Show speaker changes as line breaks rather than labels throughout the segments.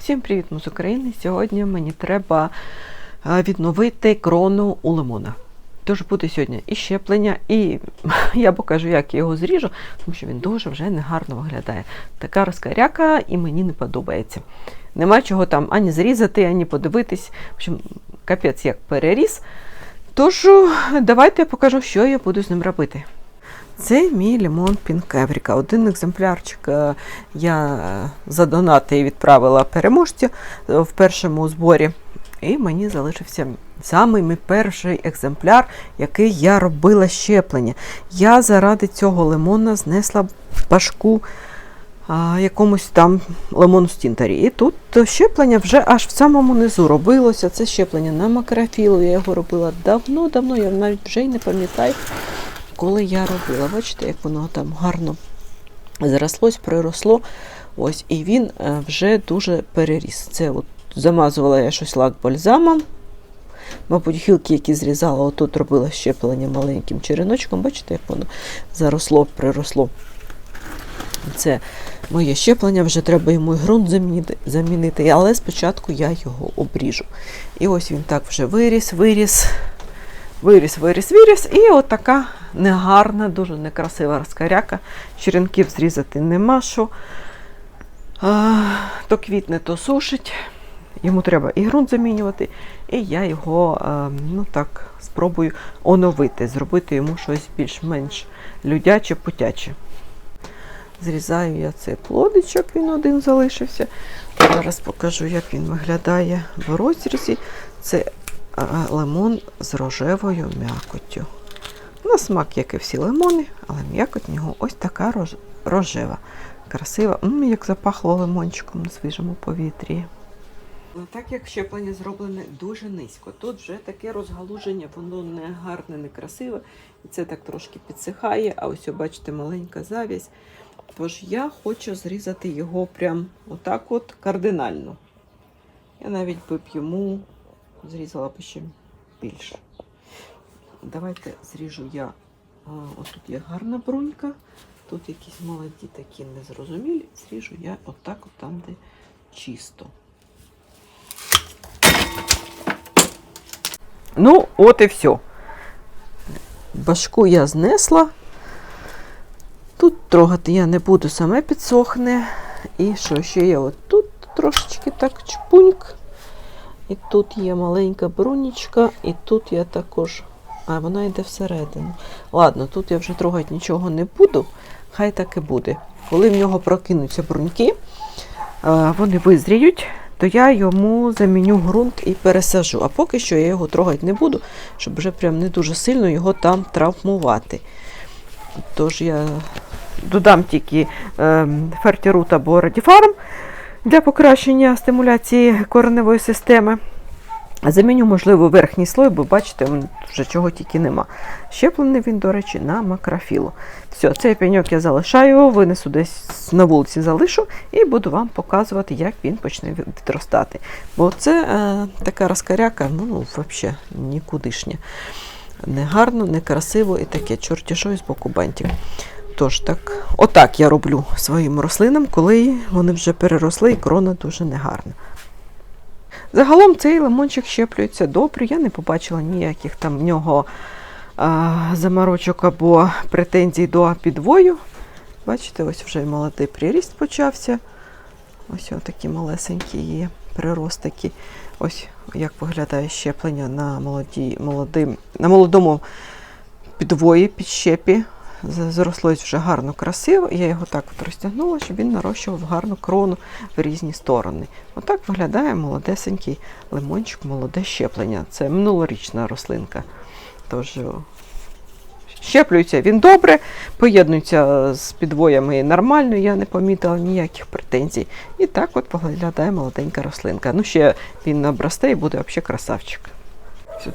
Всім привіт, з України. Сьогодні мені треба е, відновити крону у лимона. Тож буде сьогодні і щеплення, і я покажу, як я його зріжу, тому що він дуже вже негарно виглядає. Така розкаряка і мені не подобається. Нема чого там ані зрізати, ані подивитись. В общем, капець як переріс. Тож, давайте я покажу, що я буду з ним робити. Це мій лимон Пінкевріка. Один екземплярчик е, я за і відправила переможцю е, в першому зборі. І мені залишився самий мій перший екземпляр, який я робила щеплення. Я заради цього лимона знесла башку а, якомусь там лимону стінтарі. І тут щеплення вже аж в самому низу робилося. Це щеплення на макрофілу. Я його робила давно-давно, я навіть вже й не пам'ятаю коли я робила. Бачите, як воно там гарно зрослось, приросло. Ось, І він е, вже дуже переріс. Це от Замазувала я щось лак бальзамом. Мабуть, гілки, які зрізала, отут робила щеплення маленьким череночком. Бачите, як воно заросло, приросло. Це моє щеплення, вже треба йому ґрунт замінити, але спочатку я його обріжу. І ось він так вже виріс, виріс. Виріс, виріс, виріс, і отака негарна, дуже некрасива розкаряка. Черенків зрізати нема що. То квітне, то сушить. Йому треба і ґрунт замінювати, і я його а, ну так, спробую оновити, зробити йому щось більш-менш людяче, путяче. Зрізаю я цей плодичок, він один залишився. Зараз покажу, як він виглядає в розрізі. Це лимон з рожевою м'якоттю. На смак, як і всі лимони, але м'якоть в нього ось така рож... рожева. Красива, М, як запахло лимончиком на свіжому повітрі. Ну, Так як щеплення зроблене дуже низько. Тут вже таке розгалуження, воно не гарне, не красиве. І це так трошки підсихає, а ось, бачите, маленька завязь. Тож я хочу зрізати його прям отак от кардинально. Я навіть б йому зрізала б ще більше. Давайте зріжу я. А, ось тут є гарна брунька. Тут якісь молоді такі незрозумілі. Зріжу я отак, от там, де чисто. Ну, от і все. Башку я знесла. Тут трогати я не буду, саме підсохне. І що ще є? От тут трошечки так чпуньк. І тут є маленька брунічка, і тут я також. А, вона йде всередину. Ладно, тут я вже трогати нічого не буду, хай так і буде. Коли в нього прокинуться бруньки, вони визріють, то я йому заміню ґрунт і пересажу. А поки що я його трогати не буду, щоб вже прям не дуже сильно його там травмувати. Тож я додам тільки фертірут або радіфарм для покращення стимуляції кореневої системи. Заміню, можливо, верхній слой, бо бачите, вже чого тільки нема. Щеплений він, до речі, на макрофілу. Все, цей пеньок я залишаю, винесу десь на вулиці залишу і буду вам показувати, як він почне відростати. Бо це е, така розкаряка, ну, взагалі нікудишня. Не гарно, не красиво і таке чорті що з боку бантів. Тож так, отак я роблю своїм рослинам, коли вони вже переросли і крона дуже негарна. Загалом цей лимончик щеплюється добре, я не побачила ніяких там в нього а, заморочок або претензій до підвою. Бачите, ось вже молодий приріст почався. Ось такі малесенькі є приростики. Ось як виглядає щеплення на молоді, молодим, на молодому підвої, підщепі. Зрослось вже гарно красиво, я його так от розтягнула, щоб він нарощував гарну крону в різні сторони. Отак виглядає молодесенький лимончик, молоде щеплення. Це минулорічна рослинка. Тож щеплюється він добре, поєднується з підвоями нормально, я не помітила ніяких претензій. І так от виглядає молоденька рослинка. Ну, ще він обрасте і буде взагалі красавчик.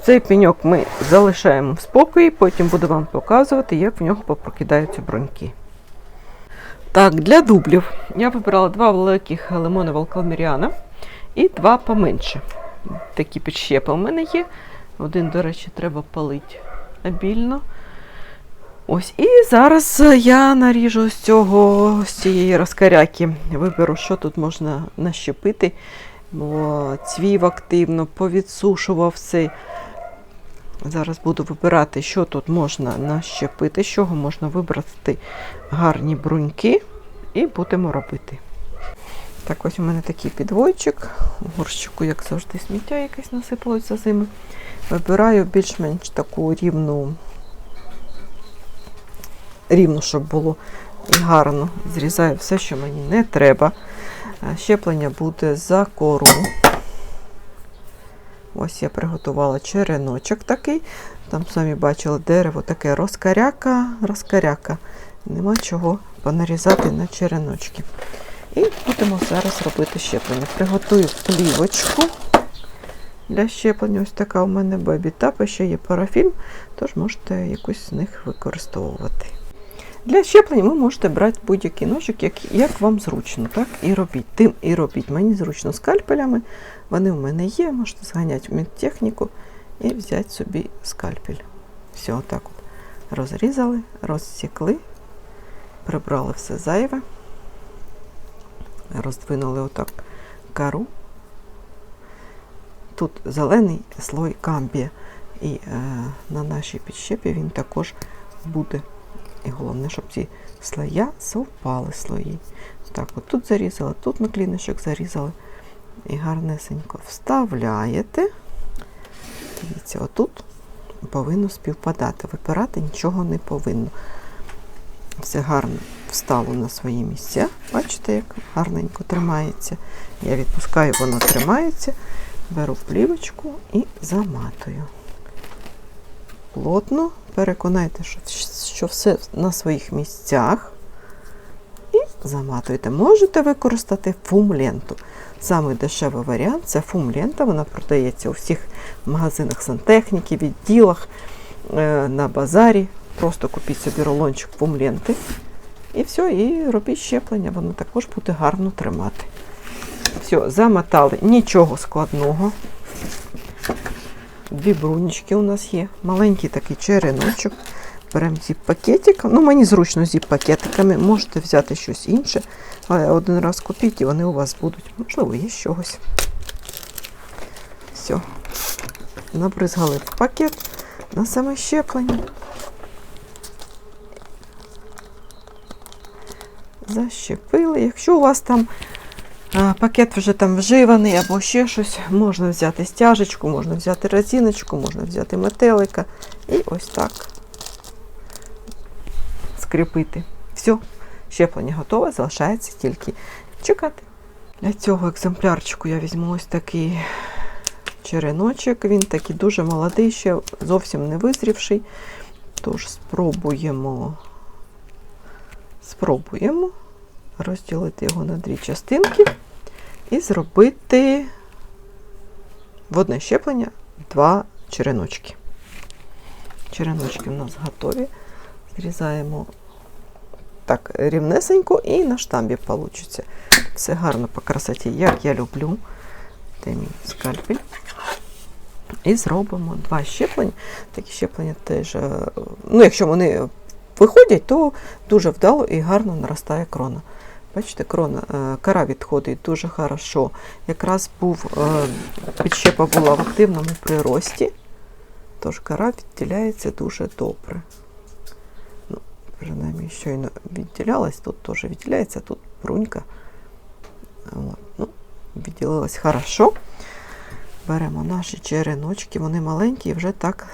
Цей пеньок ми залишаємо в спокої, потім буду вам показувати, як в нього попрокидаються броньки. Так, для дублів я вибрала два великих лимони Волкалміріана і два поменше. Такі підщепи у мене є. Один, до речі, треба палити обільно. Ось, і зараз я наріжу з цього, з цієї розкаряки. Виберу, що тут можна нащепити, бо цвів активно, повідсушував все. Зараз буду вибирати, що тут можна нащепити, з чого можна вибрати гарні бруньки, і будемо робити. Так, ось у мене такий підвойчик. У горщику, як завжди, сміття якесь насипалось за зими. Вибираю більш-менш таку рівну, рівну, щоб було і гарно. Зрізаю все, що мені не треба. Щеплення буде за кору. Ось я приготувала череночок такий. Там самі бачили дерево таке розкаряка, розкаряка. Нема чого понарізати на череночки. І будемо зараз робити щеплення. Приготую плівочку для щеплення. Ось така у мене бебі тапа, ще є парафільм, тож можете якусь з них використовувати. Для щеплення ви можете брати будь-який ножик, як, як вам зручно, так? І робіть. Тим і робіть. Мені зручно скальпелями. Вони у мене є, можете зганяти в медтехніку і взяти собі скальпель. Все, отак от. Розрізали, розсікли, прибрали все зайве, роздвинули отак кару. Тут зелений слой камбія. І е, на нашій підщепі він також буде. І головне, щоб ці слоя совпали слої. Так, от тут зарізали, тут на кліночок зарізали. І гарнесенько вставляєте. Дивіться, отут повинно співпадати. Випирати нічого не повинно. Все гарно встало на свої місця. Бачите, як гарненько тримається. Я відпускаю, воно тримається. Беру плівочку і заматую. Плотно переконайте, що, все на своїх місцях. І заматуєте. Можете використати фум-ленту. Самий дешевий варіант це фум-лента. Вона продається у всіх магазинах сантехніки, відділах, е, на базарі. Просто купіть собі рулончик фум-ленти. І все, і робіть щеплення, воно також буде гарно тримати. Все, замотали, нічого складного. Дві брунічки у нас є. Маленький такий череночок. Беремо зіп-пакетик. Ну, мені зручно зіп-пакетиками. Можете взяти щось інше. Але один раз купіть і вони у вас будуть. Можливо, є чогось. Все. Набризгали в пакет на саме щеплення. Защепили. Якщо у вас там пакет вже там вживаний або ще щось, можна взяти стяжечку, можна взяти резиночку, можна взяти метелика і ось так скріпити. Все, щеплення готове, залишається тільки чекати. Для цього екземплярчику я візьму ось такий череночок. Він такий дуже молодий, ще зовсім не визрівший. Тож спробуємо, спробуємо розділити його на дві частинки і зробити в одне щеплення два череночки. Череночки у нас готові. Зрізаємо так рівнесенько і на штамбі вийде. Все гарно по красоті, як я люблю. Де мій скальпель. І зробимо два щеплення. Такі щеплення теж, е, ну, якщо вони виходять, то дуже вдало і гарно наростає крона. Бачите, крона, е, кара відходить дуже хорошо. Якраз був, е, підщепа була в активному прирості, тож кара відділяється дуже добре. Ну, Принаймні, щойно відділялась, тут теж відділяється, тут брунька. От, ну, Відділилась хорошо. Беремо наші череночки, вони маленькі і вже так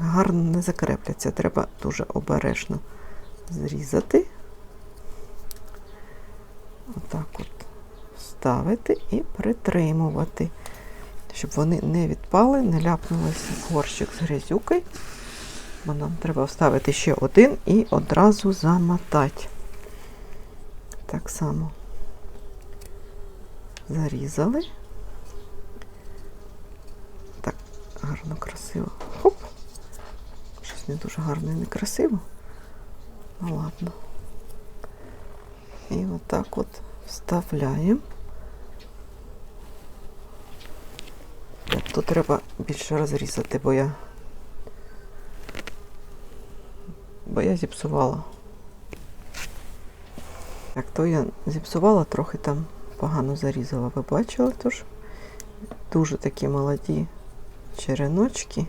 гарно не закрепляться. Треба дуже обережно зрізати. Отак от ставити і притримувати, щоб вони не відпали, не ляпнулися в горщик з грязюкою. Бо нам треба вставити ще один і одразу замотати. Так само зарізали. Так, гарно, красиво. Хоп! Щось не дуже гарно і не красиво. Ну ладно. І отак от вставляємо. Тут треба більше розрізати, бо я бо я зіпсувала. Так, то я зіпсувала, трохи там погано зарізала. Ви бачили, тож дуже такі молоді череночки.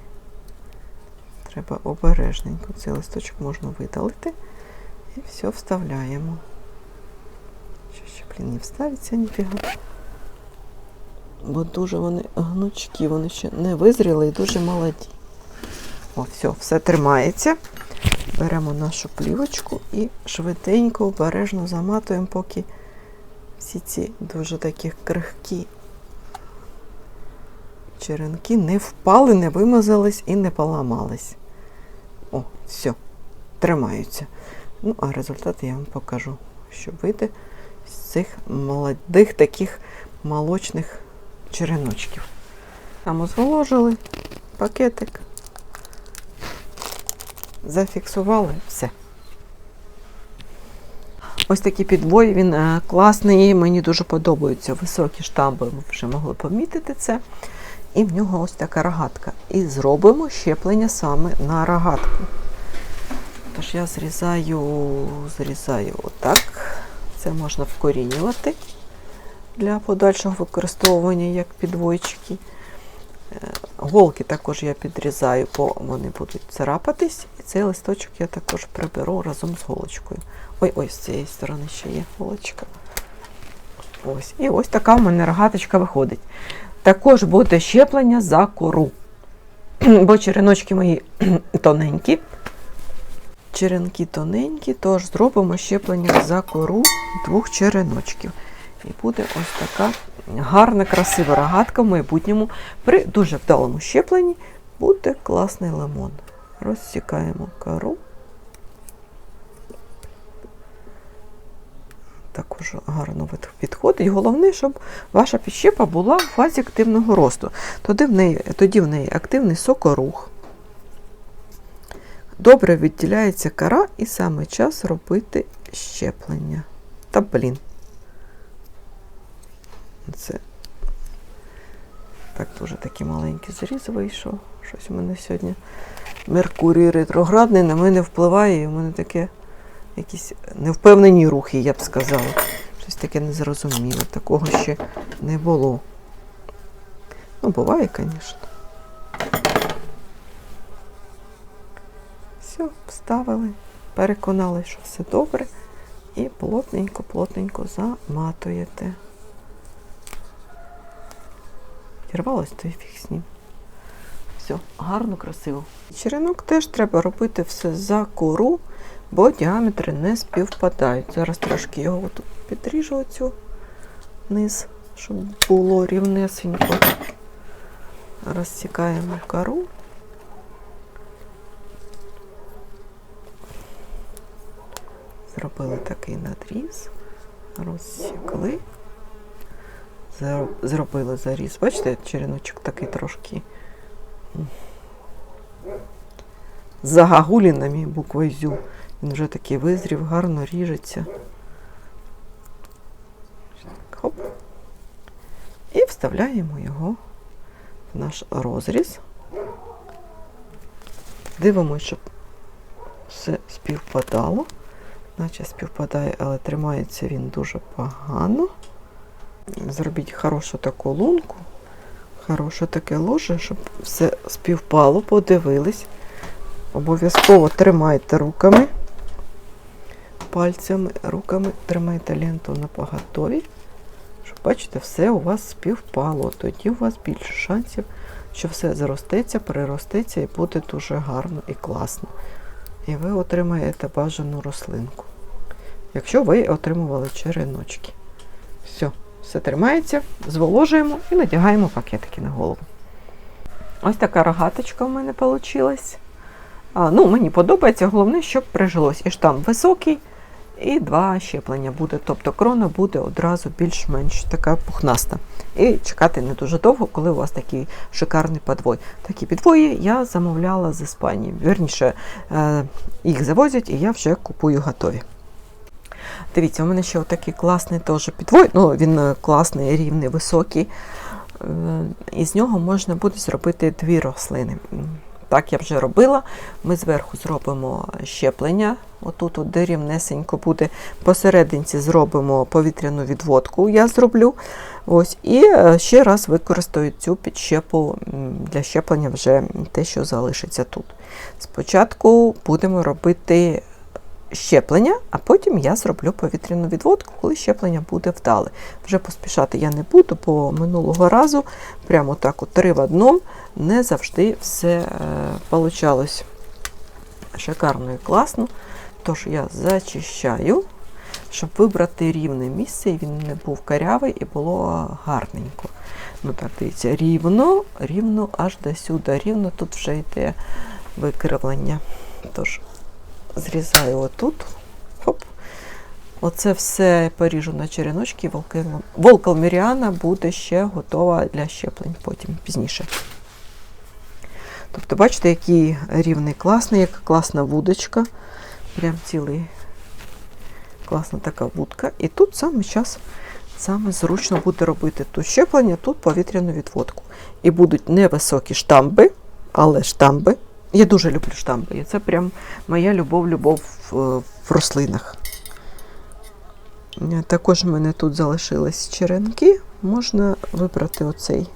Треба обережненько. Цей листочок можна видалити. І все вставляємо. Що ще, блін, не вставиться ніфіга. Бо дуже вони гнучкі, вони ще не визріли і дуже молоді. О, все, все тримається. Беремо нашу плівочку і швиденько, обережно заматуємо, поки всі ці дуже такі крихкі черенки не впали, не вимазались і не поламались. О, все, тримаються. Ну, а результат я вам покажу, що вийде з цих молодих таких молочних череночків. Там зволожили пакетик, зафіксували все. Ось такий підвой, він е, класний, мені дуже подобаються високі штамби, ви вже могли помітити це. І в нього ось така рогатка. І зробимо щеплення саме на рогатку. Тож я зрізаю, зрізаю отак. Це можна вкорінювати для подальшого використовування як підвойчики. Е, Голки також я підрізаю, бо вони будуть царапатись. І цей листочок я також приберу разом з голочкою. Ой, ось з цієї сторони ще є голочка. Ось. І ось така в мене рогаточка виходить. Також буде щеплення за кору. Бо череночки мої тоненькі. Черенки тоненькі, тож зробимо щеплення за кору двох череночків. І буде ось така гарна, красива рогатка в майбутньому. При дуже вдалому щепленні буде класний лимон. Розсікаємо кору. Також гарно підходить. Головне, щоб ваша підщепа була в фазі активного росту. Тоді в неї, тоді в неї активний сокорух. Добре відділяється кора і саме час робити щеплення. Та блін. Це так дуже такий маленький зріз вийшов. Щось у мене сьогодні Меркурій ретроградний на мене впливає, і у мене таке якісь невпевнені рухи, я б сказала. Щось таке незрозуміле, такого ще не було. Ну, буває, звісно. Все, вставили, переконали, що все добре. І плотненько-плотненько заматуєте. Дірвалось, то й фіг з ним. Все, гарно, красиво. Черенок теж треба робити все за кору, бо діаметри не співпадають. Зараз трошки його тут підріжу оцю низ, щоб було рівнесенько. Розсікаємо кору. Зробили такий надріз, розсікли. Зро- Зробили заріз. Бачите, череночок такий трошки з загагулінами буквою зю. Він вже такий визрів, гарно ріжеться. Хоп. І вставляємо його в наш розріз. Дивимося, щоб все співпадало. Наче співпадає, але тримається він дуже погано. Зробіть хорошу таку лунку, хороше таке ложе, щоб все співпало, подивились. Обов'язково тримайте руками, пальцями, руками тримайте ленту на поготові, щоб бачите, все у вас співпало. Тоді у вас більше шансів, що все зростеться, приростеться і буде дуже гарно і класно. І ви отримаєте бажану рослинку. Якщо ви отримували череночки. Все, все тримається, зволожуємо і надягаємо пакетики на голову. Ось така рогаточка в мене вийшла. Ну, мені подобається, головне, щоб прижилось. І штам високий, і два щеплення буде. Тобто крона буде одразу більш-менш така пухнаста. І чекати не дуже довго, коли у вас такий шикарний подвой. Такі підвої я замовляла з Іспанії. Вірніше, е, їх завозять, і я вже купую готові. Дивіться, у мене ще отакий класний теж підвой. Ну, він е, класний, рівний, високий. Е, І з нього можна буде зробити дві рослини. Так я вже робила. Ми зверху зробимо щеплення. Отут, от, де рівнесенько буде. Посерединці зробимо повітряну відводку. Я зроблю. Ось, і е, ще раз використаю цю підщепу для щеплення вже те, що залишиться тут. Спочатку будемо робити щеплення, а потім я зроблю повітряну відводку, коли щеплення буде вдале. Вже поспішати я не буду, бо минулого разу прямо так три в одному не завжди все е, получалось шикарно і класно. Тож я зачищаю, щоб вибрати рівне місце, і він не був карявий і було гарненько. Ну так, дивіться, рівно, рівно аж до сюди. Рівно тут вже йде викривлення. Тож зрізаю отут. Хоп. Оце все поріжу на череночки. Волкалміріана буде ще готова для щеплень потім пізніше. Тобто, бачите, який рівний класний, яка класна вудочка. Прям цілий класна така вудка. І тут саме час саме зручно буде робити тут щеплення, тут повітряну відводку. І будуть невисокі штамби, але штамби. Я дуже люблю штамби. І це прям моя любов-любов в, рослинах. Також в мене тут залишились черенки. Можна вибрати оцей,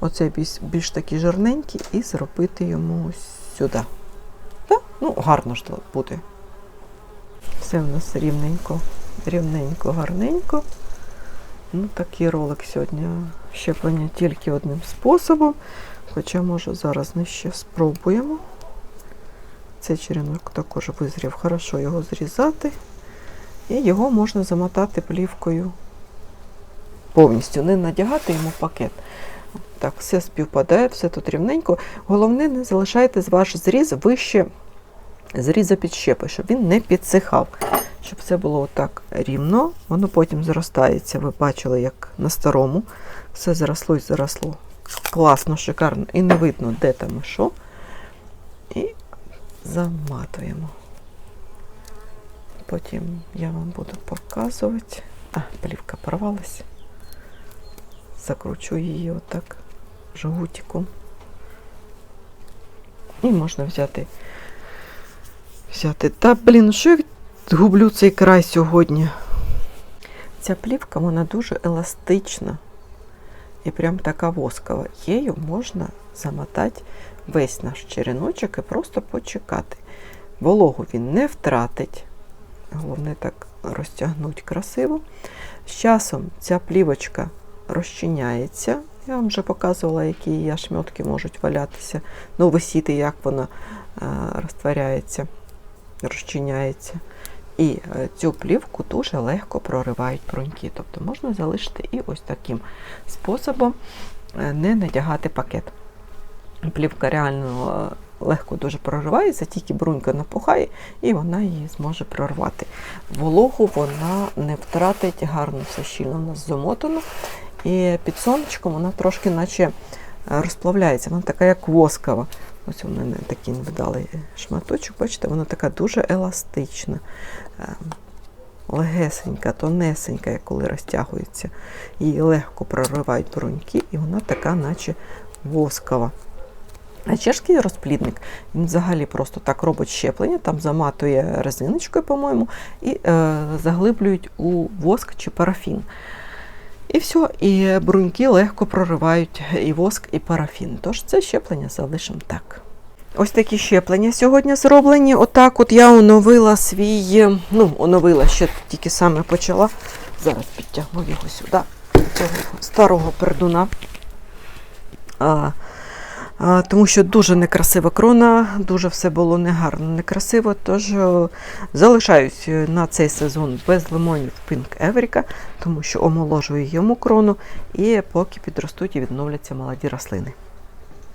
оцей більш, більш такий жирненький і зробити йому сюди. Так? Ну, гарно ж буде. Все в нас рівненько, рівненько, гарненько. Ну, такий ролик сьогодні. Щеплення тільки одним способом. Хоча, може, зараз ми ще спробуємо. Цей черенок також визрів. Хорошо його зрізати. І його можна замотати плівкою повністю, не надягати йому пакет. Так, все співпадає, все тут рівненько. Головне, не залишайте ваш зріз вище зріза підщепи, щоб він не підсихав. Щоб все було отак рівно. Воно потім зростається. Ви бачили, як на старому. Все заросло і заросло. Класно, шикарно. І не видно, де там і що. І заматуємо. Потім я вам буду показувати. А, плівка порвалась. Закручу її отак жгутиком. І можна взяти. Взяти. Та, блін, що я гублю цей край сьогодні? Ця плівка, вона дуже еластична і прям така воскова. Її можна замотати весь наш череночок і просто почекати. Вологу він не втратить. Головне так розтягнути красиво. З часом ця плівочка розчиняється. Я вам вже показувала, які її ошметки можуть валятися. Ну, висіти, як вона розтворяється, розчиняється. І е, цю плівку дуже легко проривають бруньки. Тобто можна залишити і ось таким способом е, не надягати пакет. Плівка реально е, легко дуже проривається, тільки брунька напухає, і вона її зможе прорвати. Вологу вона не втратить, гарно все щільно у нас замотано. І під сонечком вона трошки наче розплавляється, вона така як воскова. Ось у мене такий невдалий шматочок, бачите, вона така дуже еластична, е, легесенька, тонесенька, коли розтягується. Її легко проривають бруньки, і вона така, наче воскова. А чешський розплідник, він взагалі просто так робить щеплення, там заматує резиночкою, по-моєму, і е, заглиблюють у воск чи парафін. І все, і бруньки легко проривають і воск, і парафін. Тож це щеплення залишимо так. Ось такі щеплення сьогодні зроблені. Отак от я оновила свій, ну, оновила ще тільки саме почала. Зараз підтягну його сюди, цього старого пердуна. А, тому що дуже некрасива крона, дуже все було негарно, некрасиво. Тож е, залишаюсь на цей сезон без лимонів Pink Евріка, тому що омоложую йому крону, і поки підростуть і відновляться молоді рослини.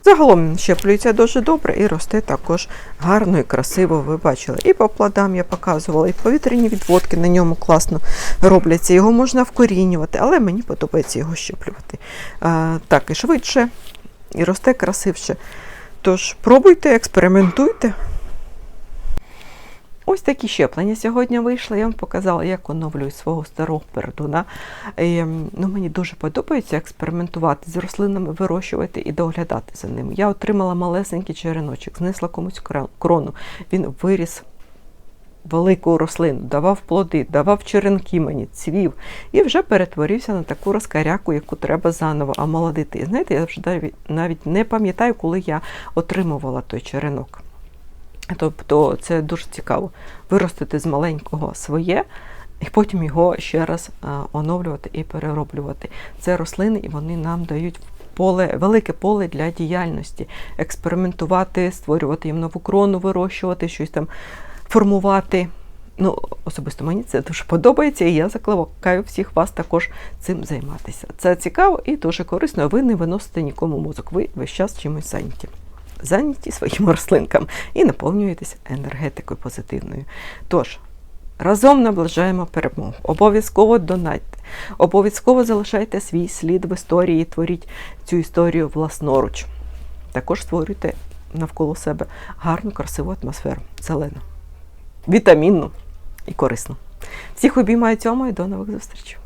Загалом щеплюється дуже добре і росте також гарно і красиво. Ви бачили. І по плодам я показувала, і повітряні відводки на ньому класно робляться. Його можна вкорінювати, але мені подобається його щеплювати. Так і швидше, і росте красивше. Тож пробуйте, експериментуйте. Ось такі щеплення сьогодні вийшли. Я вам показала, як оновлюю свого старого пердуна. Е, ну, мені дуже подобається експериментувати з рослинами, вирощувати і доглядати за ними. Я отримала малесенький череночок, знесла комусь крону. Він виріс велику рослину, давав плоди, давав черенки мені, цвів і вже перетворився на таку розкаряку, яку треба заново омолодити. Знаєте, я вже навіть, не пам'ятаю, коли я отримувала той черенок. Тобто це дуже цікаво виростити з маленького своє. І потім його ще раз оновлювати і перероблювати. Це рослини, і вони нам дають поле, велике поле для діяльності, експериментувати, створювати їм нову крону, вирощувати, щось там формувати. Ну, особисто мені це дуже подобається, і я закликаю всіх вас також цим займатися. Це цікаво і дуже корисно. Ви не виносите нікому мозок. Ви весь час чимось зайняті. Зайняті своїм рослинкам і наповнюєтеся енергетикою позитивною. Тож, разом наближаємо перемогу. Обов'язково донатьте, обов'язково залишайте свій слід в історії, творіть цю історію власноруч. Також створюйте навколо себе гарну, красиву атмосферу, зелену, вітамінну і корисну. Всіх обіймаю цьому і до нових зустрічей!